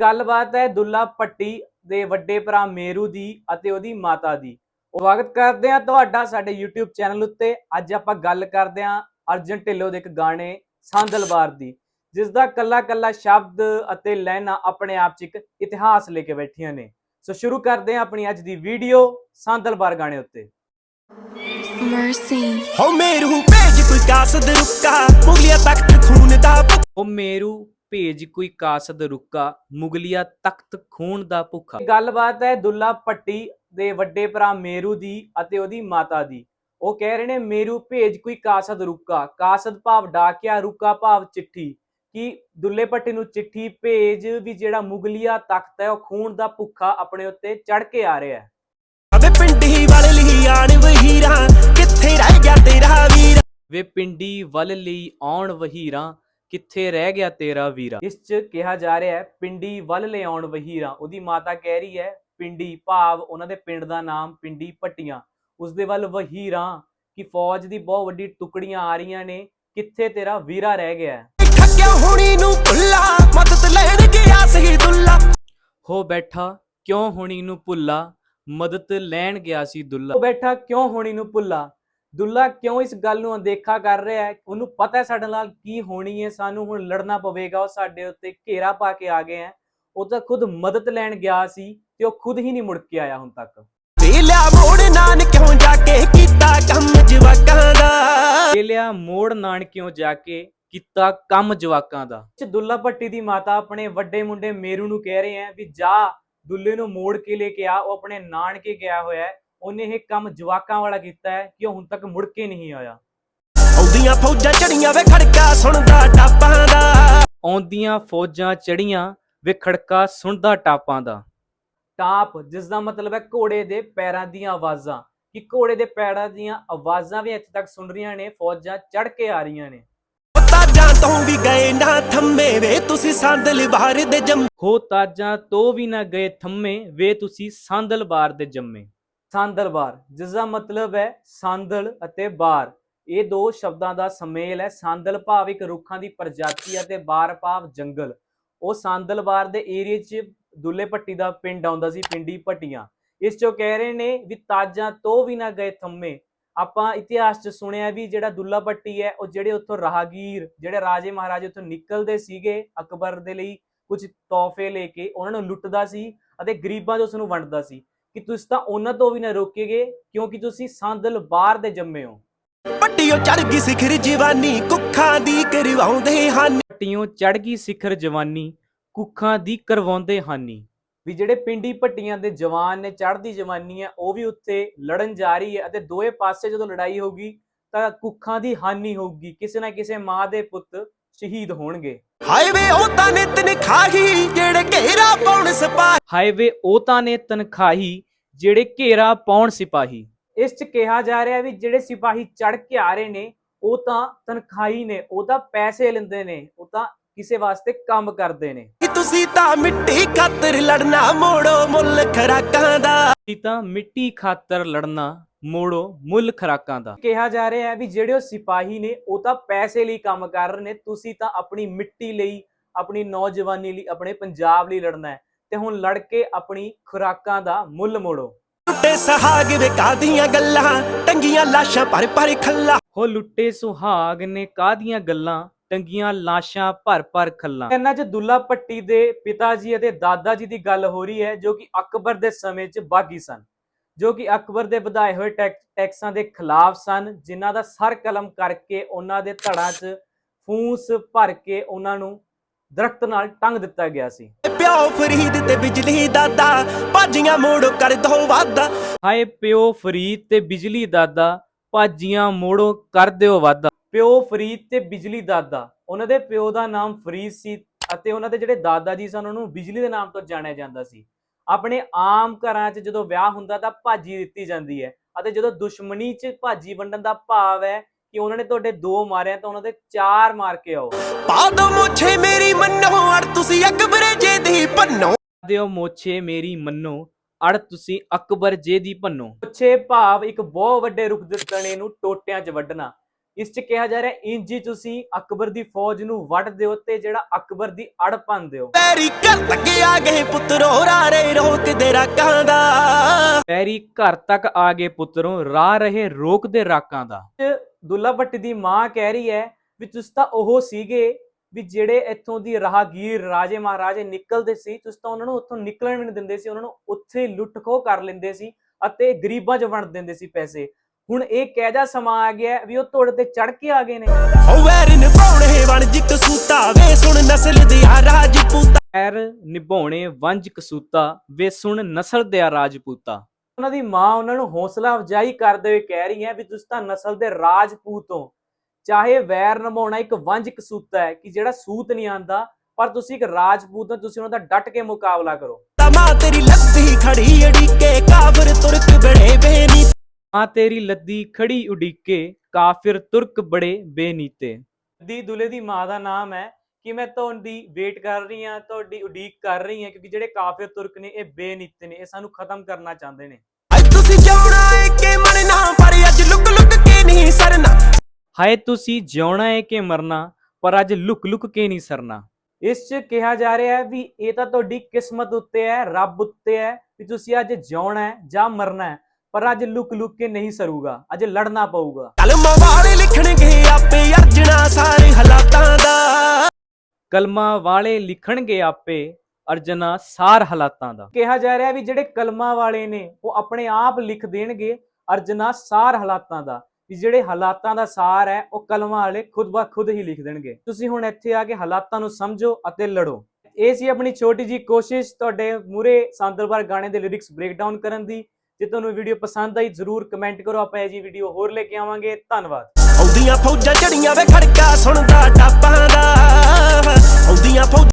ਗੱਲਬਾਤ ਹੈ ਦੁੱਲਾ ਭੱਟੀ ਦੇ ਵੱਡੇ ਭਰਾ ਮੇਰੂ ਦੀ ਅਤੇ ਉਹਦੀ ਮਾਤਾ ਦੀ। ਸਵਾਗਤ ਕਰਦੇ ਹਾਂ ਤੁਹਾਡਾ ਸਾਡੇ YouTube ਚੈਨਲ ਉੱਤੇ। ਅੱਜ ਆਪਾਂ ਗੱਲ ਕਰਦੇ ਹਾਂ ਅਰਜਨ ਢਿੱਲੋਂ ਦੇ ਇੱਕ ਗਾਣੇ ਸਾਂਦਲਵਾਰ ਦੀ ਜਿਸ ਦਾ ਕੱਲਾ ਕੱਲਾ ਸ਼ਬਦ ਅਤੇ ਲਾਈਨਾਂ ਆਪਣੇ ਆਪ 'ਚ ਇੱਕ ਇਤਿਹਾਸ ਲੈ ਕੇ ਬੈਠੀਆਂ ਨੇ। ਸੋ ਸ਼ੁਰੂ ਕਰਦੇ ਹਾਂ ਆਪਣੀ ਅੱਜ ਦੀ ਵੀਡੀਓ ਸਾਂਦਲਵਾਰ ਗਾਣੇ ਉੱਤੇ। Mercy. ਹੋ ਮੇਰੂ ਭੇਜ ਕੋਈ ਕਾਸਦ ਰੁੱਕਾ ਮੁਗਲੀਆ ਤਖਤ ਖੂਨ ਦਾ ਉਹ ਮੇਰੂ ਭੇਜ ਕੋਈ ਕਾਸਦ ਰੁੱਕਾ ਮੁਗਲੀਆ ਤਖਤ ਖੂਨ ਦਾ ਭੁੱਖਾ। ਗੱਲਬਾਤ ਹੈ ਦੁੱਲਾ ਭੱਟੀ ਦੇ ਵੱਡੇ ਭਰਾ ਮੇਰੂ ਦੀ ਅਤੇ ਉਹਦੀ ਮਾਤਾ ਦੀ। ਉਹ ਕਹਿ ਰਹੇ ਨੇ ਮੇਰੂ ਭੇਜ ਕੋਈ ਕਾਸਦ ਰੁੱਕਾ। ਕਾਸਦ ਭਾਵ ਡਾਕਿਆ ਰੁੱਕਾ ਭਾਵ ਚਿੱਠੀ। ਕਿ ਦੁੱਲੇ ਭੱਟੀ ਨੂੰ ਚਿੱਠੀ ਭੇਜ ਵੀ ਜਿਹੜਾ ਮੁਗਲੀਆ ਤਖਤ ਹੈ ਉਹ ਖੂਨ ਦਾ ਭੁੱਖਾ ਆਪਣੇ ਉੱਤੇ ਚੜ ਕੇ ਆ ਰਿਹਾ ਹੈ। ਅਵੇ ਪਿੰਡੀ ਵਾਲੇ ਲਈ ਆਣ ਵਹੀਰਾਂ ਕਿੱਥੇ ਰਹਿ ਗਿਆ ਤੇਰਾ ਵੀਰ? ਵੇ ਪਿੰਡੀ ਵੱਲ ਲਈ ਆਉਣ ਵਹੀਰਾਂ ਕਿੱਥੇ ਰਹਿ ਗਿਆ ਤੇਰਾ ਵੀਰਾ? ਇਸ ਚ ਕਿਹਾ ਜਾ ਰਿਹਾ ਹੈ ਪਿੰਡੀ ਵੱਲ ਲੈ ਆਉਣ ਵਹੀਰਾਂ। ਉਹਦੀ ਮਾਤਾ ਕਹਿ ਰਹੀ ਹੈ ਪਿੰਡੀ ਭਾਵ ਉਹਨਾਂ ਦੇ ਪਿੰਡ ਦਾ ਨਾਮ ਪਿੰਡੀ ਪੱਟੀਆਂ ਉਸ ਦੇ ਵੱਲ ਵਹੀਰਾਂ ਕਿ ਫੌਜ ਦੀ ਬਹੁਤ ਵੱਡੀ ਟੁਕੜੀਆਂ ਆ ਰਹੀਆਂ ਨੇ ਕਿੱਥੇ ਤੇਰਾ ਵੀਰਾ ਰਹਿ ਗਿਆ ਹੈ? ਠੱਗਿਆ ਹੋਣੀ ਨੂੰ ਭੁੱਲਾ ਮਦਦ ਲੈਣ ਗਿਆ ਸਹੀ ਦੁੱਲਾ। ਹੋ ਬੈਠਾ ਕਿਉਂ ਹੋਣੀ ਨੂੰ ਭੁੱਲਾ? ਮਦਦ ਲੈਣ ਗਿਆ ਸੀ ਦੁੱਲਾ। ਉਹ ਬੈਠਾ ਕਿਉਂ ਹੋਣੀ ਨੂੰ ਭੁੱਲਾ? ਦੁੱਲਾ ਕਿਉਂ ਇਸ ਗੱਲ ਨੂੰ ਅਣਦੇਖਾ ਕਰ ਰਿਹਾ ਹੈ? ਉਹਨੂੰ ਪਤਾ ਹੈ ਸਾਡੇ ਨਾਲ ਕੀ ਹੋਣੀ ਹੈ। ਸਾਨੂੰ ਹੁਣ ਲੜਨਾ ਪਵੇਗਾ। ਉਹ ਸਾਡੇ ਉੱਤੇ ਘੇਰਾ ਪਾ ਕੇ ਆ ਗਏ ਹੈ। ਉਹ ਤਾਂ ਖੁਦ ਮਦਦ ਲੈਣ ਗਿਆ ਸੀ ਤੇ ਉਹ ਖੁਦ ਹੀ ਨਹੀਂ ਮੁੜ ਕੇ ਆਇਆ ਹੁਣ ਤੱਕ। ਵੇਲਿਆ ਮੋੜ ਨਾਨ ਕਿਉਂ ਜਾ ਕੇ ਕੀਤਾ ਕੰਮ ਜਵਾਕਾਂ ਦਾ। ਵੇਲਿਆ ਮੋੜ ਨਾਨਕਿਓ ਜਾ ਕੇ ਕੀਤਾ ਕੰਮ ਜਵਾਕਾਂ ਦਾ। ਚ ਦੁੱਲਾ ਭੱਟੀ ਦੀ ਮਾਤਾ ਆਪਣੇ ਵੱਡੇ ਮੁੰਡੇ ਮੇਰੂ ਨੂੰ ਕਹਿ ਰਹੇ ਹੈ ਵੀ ਜਾ ਦੁੱਲੇ ਨੂੰ ਮੋੜ ਕੇ ਲੈ ਕੇ ਆ। ਉਹ ਆਪਣੇ ਨਾਨਕੇ ਗਿਆ ਹੋਇਆ ਹੈ। ਉਹਨੇ ਇਹ ਕੰਮ ਜਵਾਕਾਂ ਵਾਲਾ ਕੀਤਾ ਹੈ ਕਿ ਉਹ ਹੁਣ ਤੱਕ ਮੁੜ ਕੇ ਨਹੀਂ ਆਇਆ। ਆਉਂਦੀਆਂ ਫੌਜਾਂ ਚੜੀਆਂ ਵੇ ਖੜਕਾ ਸੁਣਦਾ ਟਾਪਾਂ ਦਾ। ਆਉਂਦੀਆਂ ਫੌਜਾਂ ਚੜੀਆਂ ਵੇ ਖੜਕਾ ਸੁਣਦਾ ਟਾਪਾਂ ਦਾ। ਟਾਪ ਜਿਸ ਦਾ ਮਤਲਬ ਹੈ ਘੋੜੇ ਦੇ ਪੈਰਾਂ ਦੀਆਂ ਆਵਾਜ਼ਾਂ। ਕਿ ਘੋੜੇ ਦੇ ਪੈਰਾਂ ਦੀਆਂ ਆਵਾਜ਼ਾਂ ਵੀ ਇੱਥੇ ਤੱਕ ਸੁਣ ਰਹੀਆਂ ਨੇ ਫੌਜਾਂ ਚੜ ਕੇ ਆ ਰਹੀਆਂ ਨੇ। ਤਾਜਾਂ ਤੋਂ ਵੀ ਗਏ ਨਾ ਥੰਮੇ ਵੇ ਤੁਸੀਂ ਸੰਦਲ ਬਾਹਰ ਦੇ ਜੰਮ। ਹੋ ਤਾਜਾਂ ਤੋਂ ਵੀ ਨਾ ਗਏ ਥੰਮੇ ਵੇ ਤੁਸੀਂ ਸਾਂਦਲ ਬਾਰ ਦੇ ਜੰਮੇ। ਸਾਂਦਲ ਬਾਰ, ਜਿਸ ਦਾ ਮਤਲਬ ਹੈ ਸਾਂਦਲ ਅਤੇ ਬਾਰ। ਇਹ ਦੋ ਸ਼ਬਦਾਂ ਦਾ ਸਮੇਲ ਹੈ। ਸਾਂਦਲ ਭਾਵ ਇੱਕ ਰੁੱਖਾਂ ਦੀ ਪ੍ਰਜਾਤੀ ਅਤੇ ਬਾਰ ਭਾਵ ਜੰਗਲ। ਉਹ ਸਾਂਦਲ ਬਾਰ ਦੇ ਏਰੀਏ 'ਚ ਦੁੱਲੇ ਭੱਟੀ ਦਾ ਪਿੰਡ ਆਉਂਦਾ ਸੀ, ਪਿੰਡੀ ਭੱਟੀਆਂ। ਇਸ 'ਚੋਂ ਕਹਿ ਰਹੇ ਨੇ ਵੀ ਤਾਜਾਂ ਤੋਂ ਵੀ ਨਾ ਗਏ ਥੰਮੇ ਆਪਾਂ ਇਤਿਹਾਸ 'ਚ ਸੁਣਿਆ ਵੀ ਜਿਹੜਾ ਦੁੱਲਾ ਭੱਟੀ ਹੈ, ਉਹ ਜਿਹੜੇ ਉੱਥੋਂ ਰਾਹਗੀਰ, ਜਿਹੜੇ ਰਾਜੇ ਮਹਾਰਾਜੇ ਉੱਥੋਂ ਨਿਕਲਦੇ ਸੀਗੇ ਅਕਬਰ ਦੇ ਲਈ ਕੁਝ ਤੋਹਫੇ ਲੈ ਕੇ, ਉਹਨਾਂ ਨੂੰ ਲੁੱਟਦਾ ਸੀ ਅਤੇ ਗਰੀਬਾਂ 'ਚ ਉਸ ਨੂੰ ਵੰਡਦਾ ਸੀ। ਕਿ ਤੁਸੀਂ ਤਾਂ ਉਹਨਾਂ ਤੋਂ ਵੀ ਨਾ ਰੋਕੇਗੇ ਕਿਉਂਕਿ ਤੁਸੀਂ ਸੰਦਲ ਬਾਹਰ ਦੇ ਜੰਮੇ ਹੋ। ਪੱਟੀਓ ਚੜ ਗਈ ਸਿਖਰ ਜਵਾਨੀ ਕੁੱਖਾਂ ਦੀ ਕਰਵਾਉਂਦੇ ਹਨ। ਭੱਟੀਆਂ ਚੜ ਗਈ ਸਿਖਰ ਜਵਾਨੀ ਕੁੱਖਾਂ ਦੀ ਕਰਵਾਉਂਦੇ ਹਾਨੀ। ਵੀ ਜਿਹੜੇ ਪਿੰਡੀ ਭੱਟੀਆਂ ਦੇ ਜਵਾਨ ਨੇ ਚੜ੍ਹਦੀ ਜਵਾਨੀ ਹੈ ਉਹ ਵੀ ਉੱਥੇ ਲੜਨ ਜਾ ਰਹੀ ਹੈ ਅਤੇ ਦੋਏ ਪਾਸੇ ਜਦੋਂ ਲੜਾਈ ਹੋਗੀ ਤਾਂ ਕੁੱਖਾਂ ਦੀ ਹਾਨੀ ਹੋਊਗੀ ਕਿਸੇ ਨਾ ਕਿਸੇ ਮਾਂ ਦੇ ਪੁੱਤ ਸ਼ਹੀਦ ਹੋਣਗੇ। ਹਾਏ ਵੇ ਉਹ ਤਾਂ ਨਿਤ ਨਖਾਹੀ ਜਿਹੜੇ ਘੇਰਾ ਪਾਉਣ ਸਪਾ ਹਾਈਵੇ ਉਹ ਤਾਂ ਨੇ ਤਨਖਾਹੀ ਜਿਹੜੇ ਘੇਰਾ ਪਾਉਣ ਸਿਪਾਹੀ। ਇਸ ਚ ਕਿਹਾ ਜਾ ਰਿਹਾ ਵੀ ਜਿਹੜੇ ਸਿਪਾਹੀ ਚੜ ਕੇ ਆ ਰਹੇ ਨੇ ਉਹ ਤਾਂ ਤਨਖਾਹੀ ਨੇ ਉਹ ਤਾਂ ਪੈਸੇ ਲੈਂਦੇ ਨੇ ਉਹ ਤਾਂ ਕਿਸੇ ਵਾਸਤੇ ਕੰਮ ਕਰਦੇ ਨੇ। ਕਿ ਤੁਸੀਂ ਤਾਂ ਮਿੱਟੀ ਖਾਤਰ ਲੜਨਾ ਮੋੜੋ ਮੁੱਲ ਖਰਾਕਾਂ ਦਾ। ਤੁਸੀਂ ਤਾਂ ਮਿੱਟੀ ਖਾਤਰ ਲੜਨਾ ਮੋੜੋ ਮੁੱਲ ਖਰਾਕਾਂ ਦਾ। ਕਿਹਾ ਜਾ ਰਿਹਾ ਹੈ ਵੀ ਜਿਹੜੇ ਉਹ ਸਿਪਾਹੀ ਨੇ ਉਹ ਤਾਂ ਪੈਸੇ ਲਈ ਕੰਮ ਕਰ ਰਹੇ ਨੇ ਤੁਸੀਂ ਤਾਂ ਆਪਣੀ ਮਿੱਟੀ ਲਈ ਆਪਣੀ ਨੌਜਵਾਨੀ ਲਈ ਆਪਣੇ ਪੰਜਾਬ ਲਈ ਲੜਨਾ ਹੈ। ਤੇ ਹੁਣ ਲੜ ਕੇ ਆਪਣੀ ਖੁਰਾਕਾਂ ਦਾ ਮੁੱਲ ਮੋੜੋ। ਟੁੱਟੇ ਸਹਾਗ ਵੇ ਕਾਦੀਆਂ ਗੱਲਾਂ ਟੰਗੀਆਂ ਲਾਸ਼ਾਂ ਪਰ ਪਰ ਖੱਲਾ। ਹੋ ਲੁੱਟੇ ਸੁਹਾਗ ਨੇ ਕਾਦੀਆਂ ਗੱਲਾਂ ਟੰਗੀਆਂ ਲਾਸ਼ਾਂ ਭਰ ਭਰ ਖੱਲਾਂ। ਇਹਨਾਂ 'ਚ ਦੁੱਲਾ ਭੱਟੀ ਦੇ ਪਿਤਾ ਜੀ ਅਤੇ ਦਾਦਾ ਜੀ ਦੀ ਗੱਲ ਹੋ ਰਹੀ ਹੈ ਜੋ ਕਿ ਅਕਬਰ ਦੇ ਸਮੇਂ 'ਚ ਬਾਗੀ ਸਨ। ਜੋ ਕਿ ਅਕਬਰ ਦੇ ਵਧਾਏ ਹੋਏ ਟੈਕ- ਟੈਕਸਾਂ ਦੇ ਖਿਲਾਫ ਸਨ ਜਿਨ੍ਹਾਂ ਦਾ ਸਰ ਕਲਮ ਕਰਕੇ ਉਹਨਾਂ ਦੇ ਧੜਾਂ 'ਚ ਫੂਸ ਭਰ ਕੇ ਉਹਨਾਂ ਨੂੰ ਦਰਖਤ ਨਾਲ ਟੰਗ ਦਿੱਤਾ ਗਿਆ ਸੀ। ਪਿਓ ਫਰੀਦ ਤੇ ਬਿਜਲੀ ਦਾਦਾ ਭਾਜੀਆਂ ਮੋੜੋ ਕਰ ਦੋ ਵਾਦਾ ਹਾਏ ਪਿਓ ਫਰੀਦ ਤੇ ਬਿਜਲੀ ਦਾਦਾ ਭਾਜੀਆਂ ਮੋੜੋ ਕਰ ਦਿਓ ਵਾਦਾ ਪਿਓ ਫਰੀਦ ਤੇ ਬਿਜਲੀ ਦਾਦਾ ਉਹਨਾਂ ਦੇ ਪਿਓ ਦਾ ਨਾਮ ਫਰੀਦ ਸੀ ਅਤੇ ਉਹਨਾਂ ਦੇ ਜਿਹੜੇ ਦਾਦਾ ਜੀ ਸਨ ਉਹਨਾਂ ਨੂੰ ਬਿਜਲੀ ਦੇ ਨਾਮ ਤੋਂ ਜਾਣਿਆ ਜਾਂਦਾ ਸੀ। ਆਪਣੇ ਆਮ ਘਰਾਂ 'ਚ ਜਦੋਂ ਵਿਆਹ ਹੁੰਦਾ ਤਾਂ ਭਾਜੀ ਦਿੱਤੀ ਜਾਂਦੀ ਹੈ ਅਤੇ ਜਦੋਂ ਦੁਸ਼ਮਣੀ 'ਚ ਭਾਜੀ ਵੰਡਣ ਦਾ ਭਾਵ ਹੈ ਕਿ ਉਹਨਾਂ ਨੇ ਤੁਹਾਡੇ ਦੋ ਮਾਰਿਆ ਤਾਂ ਉਹਨਾਂ ਦੇ ਚਾਰ ਮਾਰ ਕੇ ਆਓ। ਪਾ ਦੋ ਮੁੱਛੇ ਮੇਰੀ ਮੰਨੋ ਅੜ ਤੁਸੀਂ ਅਕਬਰੇ ਜੇ ਦੀ ਭੰਨੋ ਦਿਓ ਮੋਛੇ ਮੇਰੀ ਮੰਨੋ ਅੜ ਤੁਸੀਂ ਅਕਬਰ ਜੇ ਦੀ ਭੰਨੋ। ਮੋਛੇ ਭਾਵ ਇੱਕ ਬਹੁਤ ਵੱਡੇ ਰੁੱਖ ਦੇ ਤਣੇ ਨੂੰ ਟੋਟਿਆਂ 'ਚ ਵੱਢਣਾ। ਇਸ 'ਚ ਕਿਹਾ ਜਾ ਰਿਹਾ ਇੰਜ ਹੀ ਤੁਸੀਂ ਅਕਬਰ ਦੀ ਫੌਜ ਨੂੰ ਵੱਢ ਦਿਓ ਤੇ ਜਿਹੜਾ ਅਕਬਰ ਦੀ ਅੜ ਭੰਨ ਦਿਓ। ਪੈਰੀ ਕਰ ਤੱਕ ਆ ਗਏ ਪੁੱਤਰੋ ਰਾਰੇ ਰੋਕਦੇ ਰਾਕਾਂ ਦਾ ਪੈਰੀ ਘਰ ਤੱਕ ਆ ਗਏ ਪੁੱਤਰੋਂ ਰਾਹ ਰਹੇ ਰੋਕਦੇ ਰਾਕਾਂ ਦਾ। ਦੁੱਲਾ ਭੱਟੀ ਦੀ ਮਾਂ ਕਹਿ ਰਹੀ ਹੈ ਵੀ ਤੁਸੀਂ ਤਾਂ ਉਹ ਸੀਗੇ ਵੀ ਜਿਹੜੇ ਇੱਥੋਂ ਦੀ ਰਾਹਗੀਰ ਰਾਜੇ ਮਹਾਰਾਜੇ ਨਿਕਲਦੇ ਸੀ ਤੁਸੀਂ ਤਾਂ ਉਹਨਾਂ ਨੂੰ ਉੱਥੋਂ ਨਿਕਲਣ ਵੀ ਨਹੀਂ ਦਿੰਦੇ ਸੀ ਉਹਨਾਂ ਨੂੰ ਉੱਥੇ ਲੁੱਟ ਖੋਹ ਕਰ ਲੈਂਦੇ ਸੀ ਅਤੇ ਗਰੀਬਾਂ 'ਚ ਵੰਡ ਦਿੰਦੇ ਸੀ ਪੈਸੇ। ਹੁਣ ਇਹ ਕਹਿ ਜਾ ਸਮਾਂ ਆ ਗਿਆ ਵੀ ਉਹ ਤੁਹਾਡੇ ਤੇ ਚੜ ਕੇ ਆ ਗਏ ਨੇ। ਹੋ ਵੈਰ ਨਿਭਾਉਣੇ ਵਣਜ ਕਸੂਤਾ ਵੇ ਸੁਣ ਨਸਲ ਦੀ ਆ ਰਾਜਪੂਤਾ। ਪੈਰ ਨਿਭਾਉਣੇ ਵੰਜ ਕਸੂਤਾ ਵੇ ਸੁਣ ਨਸਲ ਦਿਆ ਰਾਜਪੂਤਾ। ਉਹਨਾਂ ਦੀ ਮਾਂ ਉਹਨਾਂ ਨੂੰ ਹੌਸਲਾ ਅਫਜਾਈ ਕਰਦੇ ਹੋਏ ਕਹਿ ਰਹੀ ਹੈ ਵੀ ਤੁਸੀਂ ਤਾਂ ਨਸਲ ਦੇ ਰਾਜਪੂਤ ਹੋ। ਚਾਹੇ ਵੈਰ ਨਿਭਾਉਣਾ ਇੱਕ ਵੰਜ ਕਸੂਤਾ ਹੈ ਕਿ ਜਿਹੜਾ ਸੂਤ ਨਹੀਂ ਆਂਦਾ ਪਰ ਤੁਸੀਂ ਇੱਕ ਰਾਜਪੂਤ ਹੋ ਤੁਸੀਂ ਉਹਨਾਂ ਦਾ ਡਟ ਕੇ ਮੁਕਾਬਲਾ ਕਰੋ। ਤਮਾ ਤੇਰੀ ਲੱਭੀ ਖੜੀ ਅੜੀਕੇ ਕਾਫਰ ਤੁਰਕ ਬੜੇ ਬੇਨੀ ਮਾਂ ਤੇਰੀ ਲੱਦੀ ਖੜੀ ਉਡੀਕੇ ਕਾਫਿਰ ਤੁਰਕ ਬੜੇ ਬੇਨੀਤੇ। ਦੀ ਦੁਲੇ ਦੀ ਮਾਂ ਦਾ ਨਾਮ ਹੈ ਕਿ ਮੈਂ ਤੁਹਾਡੀ ਵੇਟ ਕਰ ਰਹੀ ਹਾਂ ਤੁਹਾਡੀ ਉਡੀਕ ਕਰ ਰਹੀ ਹਾਂ ਕਿਉਂਕਿ ਜਿਹੜੇ ਕਾਫਿਰ ਤੁਰਕ ਨੇ ਇਹ ਬੇਨੀਤੇ ਨੇ ਇਹ ਸਾਨੂੰ ਖਤਮ ਕਰਨਾ ਚਾਹੁੰਦੇ ਨੇ। ਅੱਜ ਤੁਸੀਂ ਜਾਉਣਾ ਏ ਕਿ ਮਰਨਾ ਪਰ ਅੱਜ ਲੁਕ ਲੁਕ ਕੇ ਨਹੀਂ ਸਰਨਾ। ਹਾਏ ਤੁਸੀਂ ਜਿਉਣਾ ਹੈ ਕਿ ਮਰਨਾ ਪਰ ਅੱਜ ਲੁਕ ਲੁਕ ਕੇ ਨਹੀਂ ਸਰਨਾ। ਇਸ 'ਚ ਕਿਹਾ ਜਾ ਰਿਹਾ ਹੈ ਵੀ ਇਹ ਤਾਂ ਤੁਹਾਡੀ ਕਿਸਮਤ ਉੱਤੇ ਹੈ ਰੱਬ ਉੱਤੇ ਹੈ ਵੀ ਤੁਸੀਂ ਅੱਜ ਜਿਉਣਾ ਹੈ ਜਾਂ ਮਰਨਾ ਹੈ। ਪਰ ਅੱਜ ਲੁਕ ਲੁਕ ਕੇ ਨਹੀਂ ਸਰੂਗਾ ਅੱਜ ਲੜਨਾ ਪਊਗਾ। ਕਲਮਾਂ ਵਾਲੇ ਲਿਖਣਗੇ ਆਪੇ ਅਰਜਣਾ ਸਾਰੇ ਹਾਲਾਤਾਂ ਦਾ। ਕਲਮਾਂ ਵਾਲੇ ਲਿਖਣਗੇ ਆਪੇ ਅਰਜਨਾ ਸਾਰ ਹਾਲਾਤਾਂ ਦਾ। ਕਿਹਾ ਜਾ ਰਿਹਾ ਵੀ ਜਿਹੜੇ ਕਲਮਾਂ ਵਾਲੇ ਨੇ ਉਹ ਆਪਣੇ ਆਪ ਲਿਖ ਦੇਣਗੇ ਅਰਜਨਾ ਸਾਰ ਹਾਲਾਤਾਂ ਦਾ। ਵੀ ਜਿਹੜੇ ਹਾਲਾਤਾਂ ਦਾ ਸਾਰ ਹੈ ਉਹ ਕਲਮਾਂ ਵਾਲੇ ਖੁਦ ਬਾ ਖੁਦ ਹੀ ਲਿਖ ਦੇਣਗੇ। ਤੁਸੀਂ ਹੁਣ ਇੱਥੇ ਆ ਕੇ ਹਾਲਾਤਾਂ ਨੂੰ ਸਮਝੋ ਅਤੇ ਲੜੋ। ਇਹ ਸੀ ਆਪਣੀ ਛੋਟੀ ਜੀ ਕੋਸ਼ਿਸ਼ ਤੁਹਾਡੇ ਮੂਰੇ ਸੰਦਰਬਾਰ ਗਾਣੇ ਦੇ ਲਿਰਿਕਸ ਬ੍ਰੇਕ ਡਾਊਨ ਕਰਨ ਦੀ। ਜੇ ਤੁਹਾਨੂੰ ਵੀਡੀਓ ਪਸੰਦ ਆਈ, ਜਰੂਰ ਕਮੈਂਟ ਕਰੋ। ਆਪਾਂ ਇਹ ਜੀ ਵੀਡੀਓ ਹੋਰ ਲੈ ਕੇ ਆਵਾਂਗੇ। ਧੰਨਵਾਦ। ਆਉਂਦੀਆਂ ਫੌਜਾਂ ਜੜੀਆਂ ਵੇ ਖੜਕਾ ਸੁਣਦਾ, ਟਾਪਾਂ ਦਾ। ਆਉਂਦੀਆਂ